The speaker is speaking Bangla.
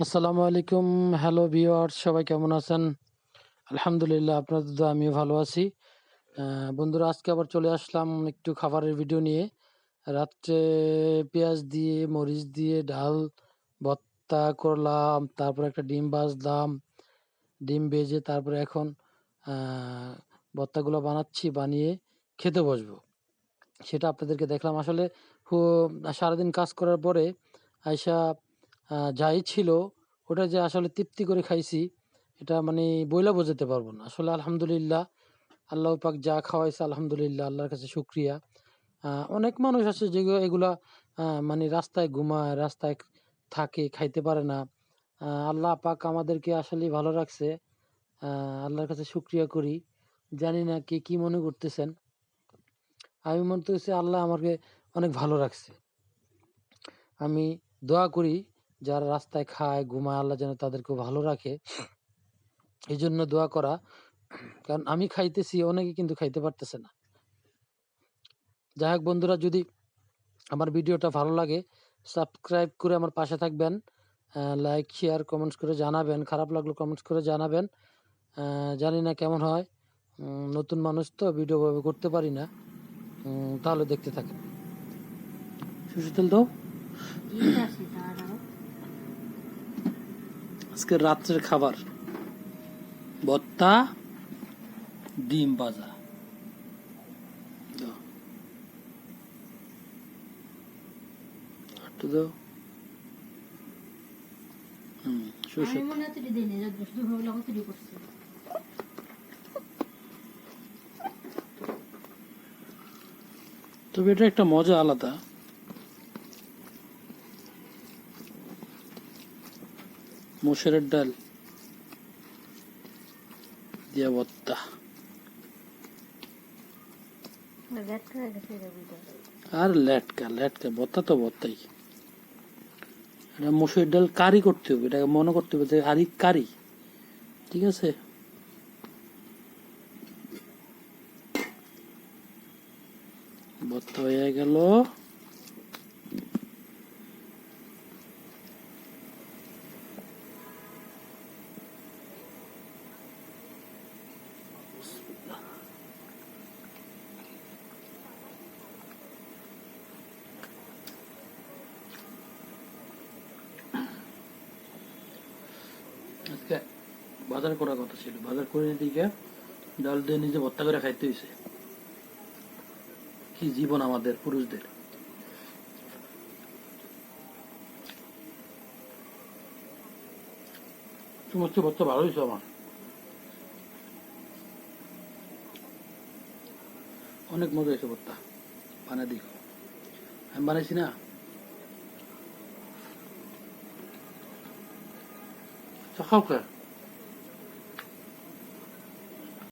আসসালামু আলাইকুম। হ্যালো ভিউয়ার্স সবাই কেমন আছেন? আলহামদুলিল্লাহ আপনাদের তো আমিও ভালো আছি। বন্ধুরা আজকে আবার চলে আসলাম একটু খাবারের ভিডিও নিয়ে। রাত্রে পেঁয়াজ দিয়ে মরিচ দিয়ে ডাল ভর্তা করলাম তারপর একটা ডিম ভাজলাম। ডিম ভেজে তারপরে এখন আহ, ভর্তাগুলো বানাচ্ছি বানিয়ে খেতে বসবো। সেটা আপনাদেরকে দেখলাম। আসলে সারাদিন কাজ করার পরে আয়সা যাই ছিল, ওটা যে আসলে তৃপ্তি করে খাইছি, এটা মানে বইলা বোঝাতে পারব না। আসলে আলহামদুলিল্লাহ, আল্লাহ পাক যা খাওয়াইছে আলহামদুলিল্লাহ, আল্লাহর কাছে শুক্রিয়া। অনেক মানুষ আছে যেগুলো, এগুলা মানে রাস্তায় ঘুমায়, রাস্তায় থাকে, খাইতে পারে না। আল্লাহ পাক আমাদেরকে আসলে ভালো রাখছে। আল্লাহর কাছে শুক্রিয়া করি। জানি না কে কি মনে করতেছেন। আমি মনে করছি আল্লাহ আমাকে অনেক ভালো রাখছে। আমি দোয়া করি যারা রাস্তায় খায় ঘুমায় আল্লাহ যেন তাদেরকেও ভালো রাখে এই জন্য দোয়া করা। কারণ আমি খাইতেছি অনেকে কিন্তু খাইতে পারতেছে না। যাই হোক বন্ধুরা যদি আমার ভিডিওটা ভালো লাগে সাবস্ক্রাইব করে আমার পাশে থাকবেন লাইক শেয়ার কমেন্টস করে জানাবেন খারাপ লাগল কমেন্টস করে জানাবেন। জানি না কেমন হয় নতুন মানুষ তো ভিডিও ভাবে করতে পারি না তাহলে দেখতে থাকেন। শিশু তেল দাও আজকে রাত্রের খাবার। ভর্তা ডিম ভাজা। একটু দাও। তবে এটা একটা মজা আলাদা। মসুরের ডাল দিয়া ভর্তা। আর লেটকা লেটকা ভর্তা তো ভর্তাই। এটা মসুরের ডাল কারি করতে হবে এটাকে মনে করতে হবে যে আরি কারি। ঠিক আছে? ভর্তা হয়ে গেল। আজকে বাজার করার কথা ছিল। বাজার করে ডাল দিয়ে নিজে করে খাইতে হয়েছে কি জীবন আমাদের, পুরুষদের। সমস্ত ভর্তা ভালো হয়েছে আমার। অনেক মজা হয়েছে ভর্তা, বানিয়ে দিও আমি বানাইছি না। খাও কে